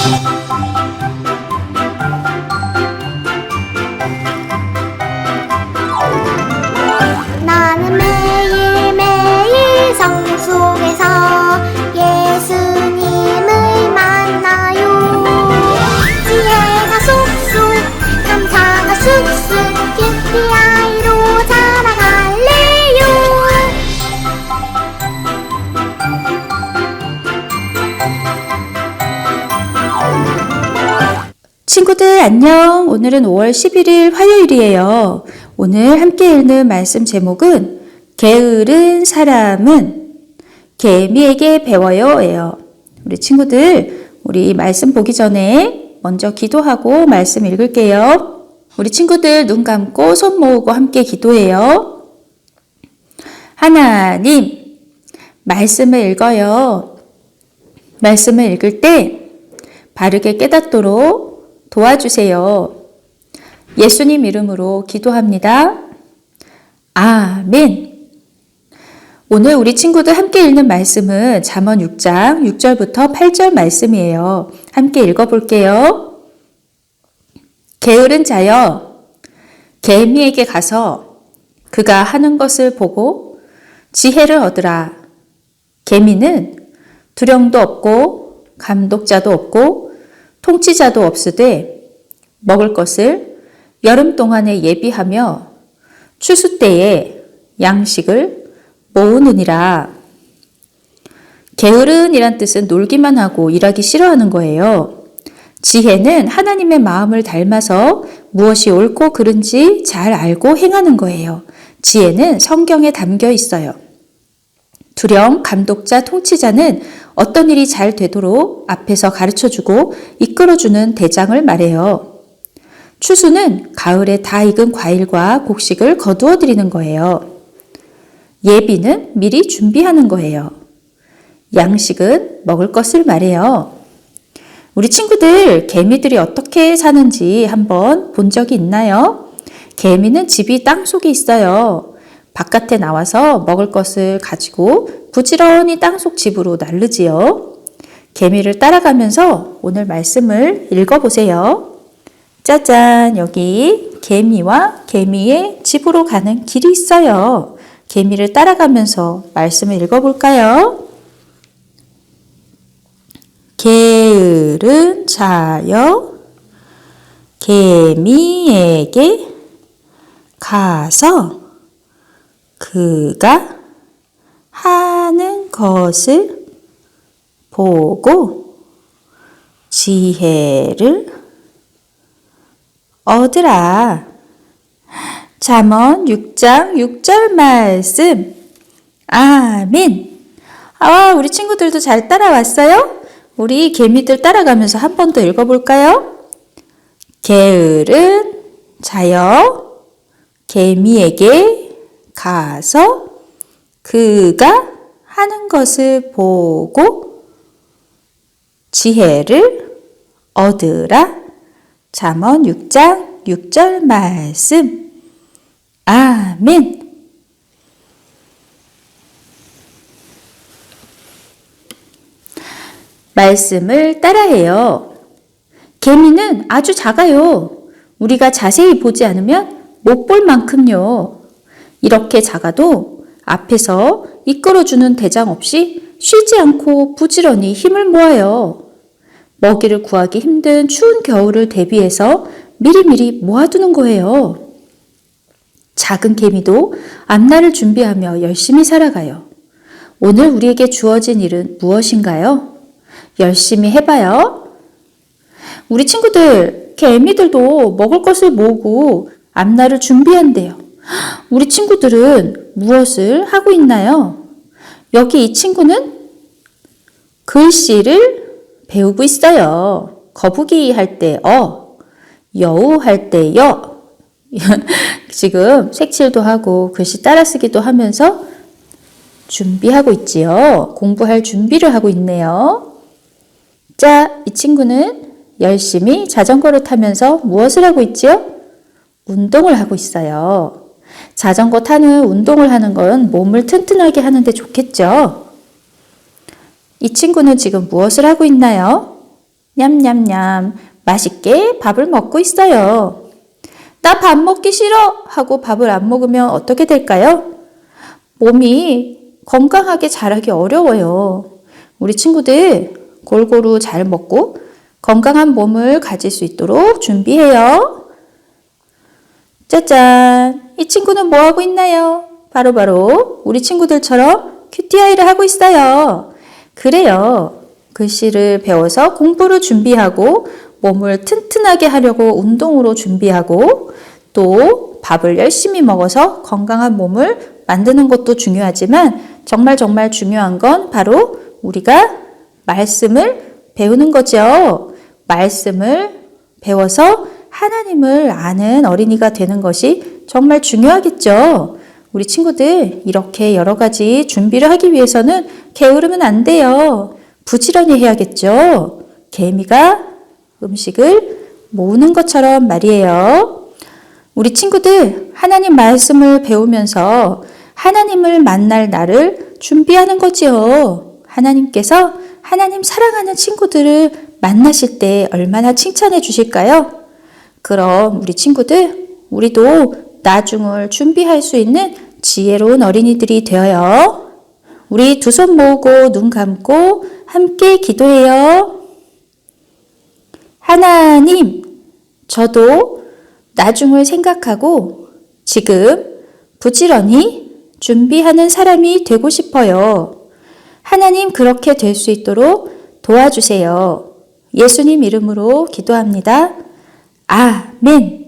나 친구들 안녕. 오늘은 5월 11일 화요일이에요. 오늘 함께 읽는 말씀 제목은 게으른 사람은 개미에게 배워요예요. 우리 친구들 우리 말씀 보기 전에 먼저 기도하고 말씀 읽을게요. 우리 친구들 눈 감고 손 모으고 함께 기도해요. 하나님 말씀을 읽어요. 말씀을 읽을 때 바르게 깨닫도록 도와주세요. 예수님 이름으로 기도합니다. 아멘. 오늘 우리 친구들 함께 읽는 말씀은 잠언 6장 6절부터 8절 말씀이에요. 함께 읽어 볼게요. 게으른 자여, 개미에게 가서 그가 하는 것을 보고 지혜를 얻으라. 개미는 두령도 없고 감독자도 없고 통치자도 없으되 먹을 것을 여름 동안에 예비하며 추수 때에 양식을 모으느니라. 게으른이란 뜻은 놀기만 하고 일하기 싫어하는 거예요. 지혜는 하나님의 마음을 닮아서 무엇이 옳고 그른지 잘 알고 행하는 거예요. 지혜는 성경에 담겨 있어요. 두령, 감독자, 통치자는 어떤 일이 잘 되도록 앞에서 가르쳐 주고 이끌어 주는 대장을 말해요. 추수는 가을에 다 익은 과일과 곡식을 거두어 드리는 거예요. 예비는 미리 준비하는 거예요. 양식은 먹을 것을 말해요. 우리 친구들 개미들이 어떻게 사는지 한번 본 적이 있나요? 개미는 집이 땅 속에 있어요. 바깥에 나와서 먹을 것을 가지고 부지런히 땅속 집으로 날르지요. 개미를 따라가면서 오늘 말씀을 읽어보세요. 짜잔, 여기 개미와 개미의 집으로 가는 길이 있어요. 개미를 따라가면서 말씀을 읽어볼까요? 게으른 자여 개미에게 가서 그가 하는 것을 보고 지혜를 얻으라. 잠언 6장 6절 말씀. 아멘. 아, 우리 친구들도 잘 따라왔어요? 우리 개미들 따라가면서 한 번 더 읽어볼까요? 게으른 자여 개미에게 가서 그가 하는 것을 보고 지혜를 얻으라. 잠언 6장 6절 말씀. 아멘. 말씀을 따라해요. 개미는 아주 작아요. 우리가 자세히 보지 않으면 못 볼 만큼요. 이렇게 작아도 앞에서 이끌어주는 대장 없이 쉬지 않고 부지런히 힘을 모아요. 먹이를 구하기 힘든 추운 겨울을 대비해서 미리미리 모아두는 거예요. 작은 개미도 앞날을 준비하며 열심히 살아가요. 오늘 우리에게 주어진 일은 무엇인가요? 열심히 해봐요. 우리 친구들, 개미들도 먹을 것을 모으고 앞날을 준비한대요. 우리 친구들은 무엇을 하고 있나요? 여기 이 친구는 글씨를 배우고 있어요. 거북이 할 때 어, 여우 할 때 여. 지금 색칠도 하고 글씨 따라 쓰기도 하면서 준비하고 있지요. 공부할 준비를 하고 있네요. 자, 이 친구는 열심히 자전거를 타면서 무엇을 하고 있지요? 운동을 하고 있어요. 자전거 타는 운동을 하는 건 몸을 튼튼하게 하는데 좋겠죠? 이 친구는 지금 무엇을 하고 있나요? 냠냠냠 맛있게 밥을 먹고 있어요. 나 밥 먹기 싫어 하고 밥을 안 먹으면 어떻게 될까요? 몸이 건강하게 자라기 어려워요. 우리 친구들 골고루 잘 먹고 건강한 몸을 가질 수 있도록 준비해요. 짜잔! 이 친구는 뭐 하고 있나요? 바로 바로 우리 친구들처럼 큐티아이를 하고 있어요. 그래요. 글씨를 배워서 공부를 준비하고 몸을 튼튼하게 하려고 운동으로 준비하고 또 밥을 열심히 먹어서 건강한 몸을 만드는 것도 중요하지만 정말 정말 중요한 건 바로 우리가 말씀을 배우는 거죠. 말씀을 배워서 하나님을 아는 어린이가 되는 것이 정말 중요하겠죠. 우리 친구들 이렇게 여러 가지 준비를 하기 위해서는 게으르면 안 돼요. 부지런히 해야겠죠. 개미가 음식을 모으는 것처럼 말이에요. 우리 친구들 하나님 말씀을 배우면서 하나님을 만날 날을 준비하는 거지요. 하나님께서 하나님 사랑하는 친구들을 만나실 때 얼마나 칭찬해 주실까요? 그럼 우리 친구들, 우리도 나중을 준비할 수 있는 지혜로운 어린이들이 되어요. 우리 두 손 모으고 눈 감고 함께 기도해요. 하나님, 저도 나중을 생각하고 지금 부지런히 준비하는 사람이 되고 싶어요. 하나님 그렇게 될 수 있도록 도와주세요. 예수님 이름으로 기도합니다. 아멘.